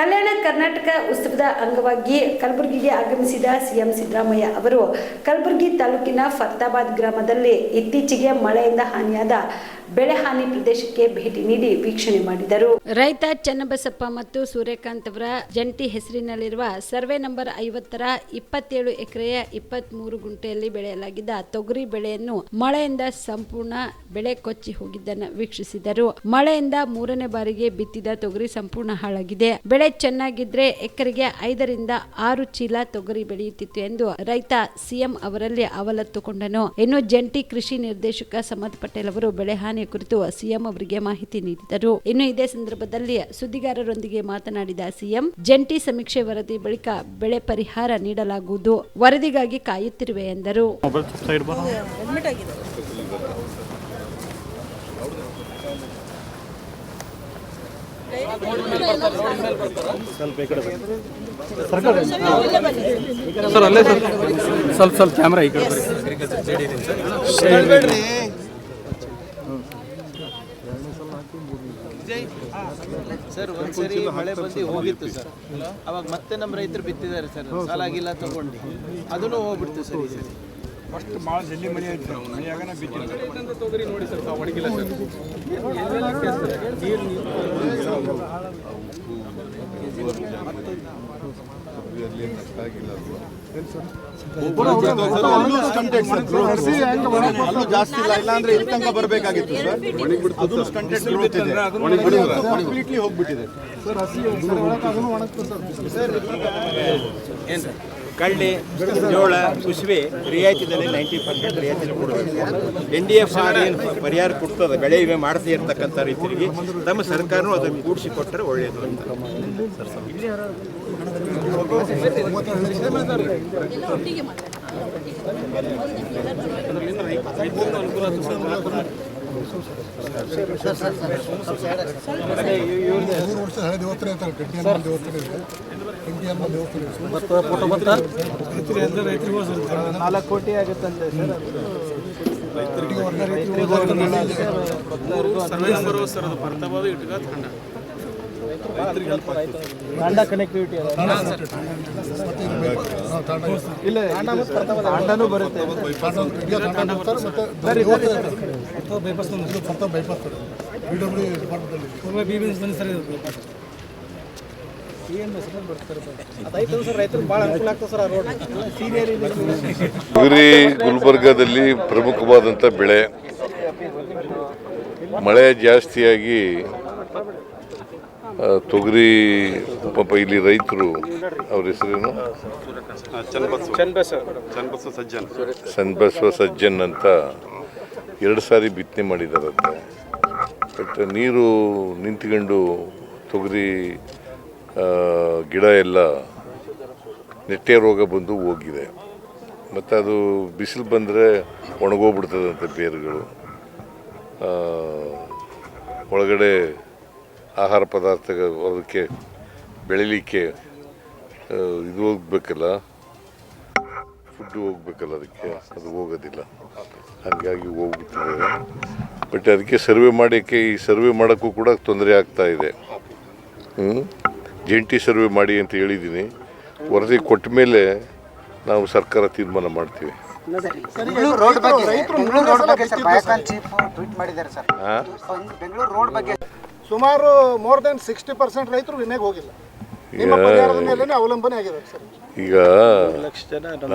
ಕಲ್ಯಾಣ ಕರ್ನಾಟಕ ಉತ್ಸವದ ಅಂಗವಾಗಿ ಕಲಬುರಗಿಗೆ ಆಗಮಿಸಿದ ಸಿಎಂ ಸಿದ್ದರಾಮಯ್ಯ ಅವರು ಕಲಬುರಗಿ ತಾಲೂಕಿನ ಫರ್ತಾಬಾದ್ ಗ್ರಾಮದಲ್ಲಿ ಇತ್ತೀಚೆಗೆ ಮಳೆಯಿಂದ ಹಾನಿಯಾದ ಬೆಳೆ ಹಾನಿ ಪ್ರದೇಶಕ್ಕೆ ಭೇಟಿ ನೀಡಿ ವೀಕ್ಷಣೆ ಮಾಡಿದರು. ರೈತ ಚನ್ನಬಸಪ್ಪ ಮತ್ತು ಸೂರ್ಯಕಾಂತ್ ಅವರ ಜಂಟಿ ಹೆಸರಿನಲ್ಲಿರುವ ಸರ್ವೆ ನಂಬರ್ ಐವತ್ತರ ಇಪ್ಪತ್ತೇಳು ಎಕರೆಯ ಇಪ್ಪತ್ಮೂರು ಗುಂಟೆಯಲ್ಲಿ ಬೆಳೆಯಲಾಗಿದ್ದ ತೊಗರಿ ಬೆಳೆಯನ್ನು ಮಳೆಯಿಂದ ಸಂಪೂರ್ಣ ಬೆಳೆ ಕೊಚ್ಚಿ ಹೋಗಿದ್ದನ್ನು ವೀಕ್ಷಿಸಿದರು. ಮಳೆಯಿಂದ ಮೂರನೇ ಬಾರಿಗೆ ಬಿತ್ತಿದ ತೊಗರಿ ಸಂಪೂರ್ಣ ಹಾಳಾಗಿದೆ. ಬೆಳೆ ಚೆನ್ನಾಗಿದ್ರೆ ಎಕರೆಗೆ ಐದರಿಂದ ಆರು ಚೀಲ ತೊಗರಿ ಬೆಳೆಯುತ್ತಿತ್ತು ಎಂದು ರೈತ ಸಿಎಂ ಅವರಲ್ಲಿ ಅವಲತ್ತುಕೊಂಡನು. ಇನ್ನು ಜಂಟಿ ಕೃಷಿ ನಿರ್ದೇಶಕ ಸಮದ್ ಪಟೇಲ್ ಅವರು ಬೆಳೆ ಹಾನಿಯ ಕುರಿತು ಸಿಎಂ ಅವರಿಗೆ ಮಾಹಿತಿ ನೀಡಿದರು. ಇನ್ನು ಇದೇ ಸಂದರ್ಭದಲ್ಲಿ ಸುದ್ದಿಗಾರರೊಂದಿಗೆ ಮಾತನಾಡಿದ ಸಿಎಂ ಜಂಟಿ ಸಮೀಕ್ಷೆ ವರದಿ ಬಳಿಕ ಬೆಳೆ ಪರಿಹಾರ ನೀಡಲಾಗುವುದು ವರದಿಗಾಗಿ ಕಾಯುತ್ತಿರುವೆ ಎಂದರು ಮೊಬೈಲ್ ಸೈಡ್ ಬರೋ ಸ್ವಲ್ಪ ಈ ಕಡೆ ಬನ್ನಿ. ಸರ್, ಅಲ್ಲೇ ಸರ್. ಸ್ವಲ್ಪ ಸ್ವಲ್ಪ ಕ್ಯಾಮ್ರಾ ಈ ಕಡೆ. ಸರ್ ಒಂದ್ಸರಿ ಮಳೆ ಬಂದು ಹೋಗಿತ್ತು ಸರ್. ಅವಾಗ ಮತ್ತೆ ನಮ್ಮ ರೈತರು ಬಿತ್ತಿದ್ದಾರೆ ಸರ್. ಸಾಲ ಗಿಲ್ಲ ತಗೊಂಡು. ಅದನ್ನು ಹೋಗ್ಬಿಡ್ತು ಸರ್ ಸರಿ. ಫಸ್ಟ್ ಭಾಳ ಜಲ್ಲಿ ಮನೆ ಆಯ್ತು ಮನೆಯಾಗನ ಬಿದ್ದಿಲ್ಲ ನೋಡಿ ಸರ್ ತಾವು ಸರ್ ಅಲ್ಲೂ ಜಾಸ್ತಿ ಇಲ್ಲ ಇಲ್ಲ ಅಂದ್ರೆ ಇಲ್ಲಿ ತನಕ ಬರಬೇಕಾಗಿತ್ತು ಸರ್ ಅದು ಸ್ಟಂಟೆಡ್ ಗ್ರೋತ್ ಇದೆ ಕಂಪ್ಲೀಟ್ಲಿ ಹೋಗ್ಬಿಟ್ಟಿದೆ ಕಳ್ಳಿ ಜೋಳ ಕುಸುಬೆ ರಿಯಾಯಿತಿದಲ್ಲಿ ನೈಂಟಿ ಪರ್ಸೆಂಟ್ ರಿಯಾಯಿತಿ ಕೊಡಬೇಕು ಎನ್ ಡಿ ಎಫ್ ಆರ್ ಏನು ಪರಿಹಾರ ಕೊಡ್ತದೆ ಬೆಳೆ ವಿಮೆ ಮಾಡದೇ ಇರ್ತಕ್ಕಂಥ ರೈತರಿಗೆ ತಮ್ಮ ಸರ್ಕಾರನೂ ಅದನ್ನು ಕೂಡಿಸಿ ಕೊಟ್ಟರೆ ಒಳ್ಳೆಯದು ಅಂತ ಮೂರು ವರ್ಷ ಹಳೆ ದೇವಸ್ಥಾನ ಇದೆ ನಾಲ್ಕು ಕೋಟಿ ಆಗುತ್ತಂತೆ ಸರ್ ತಂಡ ಕನೆಕ್ಟಿವಿಟಿ ಇಲ್ಲ ತಾಂಡನೂ ಬರುತ್ತೆ. Bypass bypass sir. ತೊಗರಿ ಗುಲ್ಬರ್ಗಾದಲ್ಲಿ ಪ್ರಮುಖವಾದಂಥ ಬೆಳೆ, ಮಳೆ ಜಾಸ್ತಿಯಾಗಿ ತೊಗರಿ, ಪಾಪ ಇಲ್ಲಿ ರೈತರು ಅವ್ರ ಹೆಸರೇನು? ಚನ್ನಬಸವ ಸಜ್ಜನ್ ಅಂತ ಎರಡು ಸಾರಿ ಬಿತ್ತನೆ ಮಾಡಿದಾರಂತೆ. ಬಟ್ ನೀರು ನಿಂತ್ಕೊಂಡು ತೊಗರಿ ಗಿಡ ಎಲ್ಲ ನೆಟ್ಟೆ ರೋಗ ಬಂದು ಹೋಗಿದೆ. ಮತ್ತು ಅದು ಬಿಸಿಲು ಬಂದರೆ ಒಣಗೋಗ್ಬಿಡ್ತದಂತೆ ಬೇರುಗಳು. ಒಳಗಡೆ ಆಹಾರ ಪದಾರ್ಥ ಅದಕ್ಕೆ ಬೆಳಿಲಿಕ್ಕೆ ಇದು ಹೋಗ್ಬೇಕಲ್ಲ ಫುಡ್ಡು ಹೋಗ್ಬೇಕಲ್ಲ ಅದಕ್ಕೆ, ಅದು ಹೋಗೋದಿಲ್ಲ. ಹಾಗಾಗಿ ಹೋಗ್ಬಿಟ್ಟಿದೆ. ಬಟ್ ಅದಕ್ಕೆ ಸರ್ವೆ ಮಾಡೋಕ್ಕೆ ಈ ಸರ್ವೆ ಮಾಡೋಕ್ಕೂ ಕೂಡ ತೊಂದರೆ ಆಗ್ತಾ ಇದೆ. ಹ್ಮ್? ಜಂಟಿ ಸರ್ವೆ ಮಾಡಿ ಅಂತ ಹೇಳಿದ್ದೀನಿ. ವರದಿ ಕೊಟ್ಟ ಮೇಲೆ ನಾವು ಸರ್ಕಾರ ತೀರ್ಮಾನ ಮಾಡ್ತೀವಿ. ಸುಮಾರು ಮೋರ್ ದೆನ್ ಸಿಕ್ಸ್ಟಿ ಪರ್ಸೆಂಟ್ ರೈತರು ವಿಮೆಗೆ ಹೋಗಿಲ್ಲ. ಅವಲಂಬನೆ ಆಗಿದೆ ಈಗ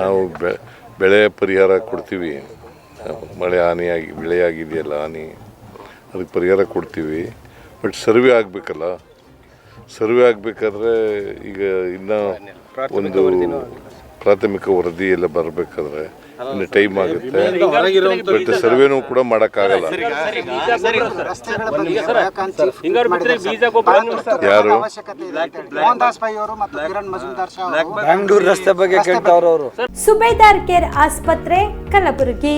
ನಾವು ಬೆಳೆ ಪರಿಹಾರ ಕೊಡ್ತೀವಿ. ಮಳೆ ಹಾನಿಯಾಗಿ ಬೆಳೆ ಆಗಿದೆಯಲ್ಲ ಹಾನಿ ಅದಕ್ಕೆ ಪರಿಹಾರ ಕೊಡ್ತೀವಿ. ಬಟ್ ಸರ್ವೆ ಆಗಬೇಕಲ್ಲ. ಸರ್ವೆ ಆಗಬೇಕಾದ್ರೆ ಈಗ ಇನ್ನೂ ಒಂದು ಪ್ರಾಥಮಿಕ ವರದಿ ಎಲ್ಲ ಬರಬೇಕಾದ್ರೆ ಇನ್ನು ಟೈಮ್ ಆಗುತ್ತೆ. ಬಟ್ ಸರ್ವೇನೂ ಕೂಡ ಮಾಡೋಕ್ಕಾಗಲ್ಲ. ಯಾರು? ಅವಶ್ಯಕತೆ ಇದೆ ಅಂತ ಹೇಳಿ. ಮೋಹನ್ ದಾಸ್ ಪೈ ಅವರು ಮತ್ತು ಕಿರಣ್ ಮಜುಮ್ದಾರ್ ಅವರು. ಬೆಂಗಳೂರು ರಸ್ತೆ ಬಗ್ಗೆ ಕೇಳ್ತಾವ್ರ ಅವರು ಸುಬೇದಾರ್ ಕೇರ್ ಆಸ್ಪತ್ರೆ ಕಲಬುರಗಿ.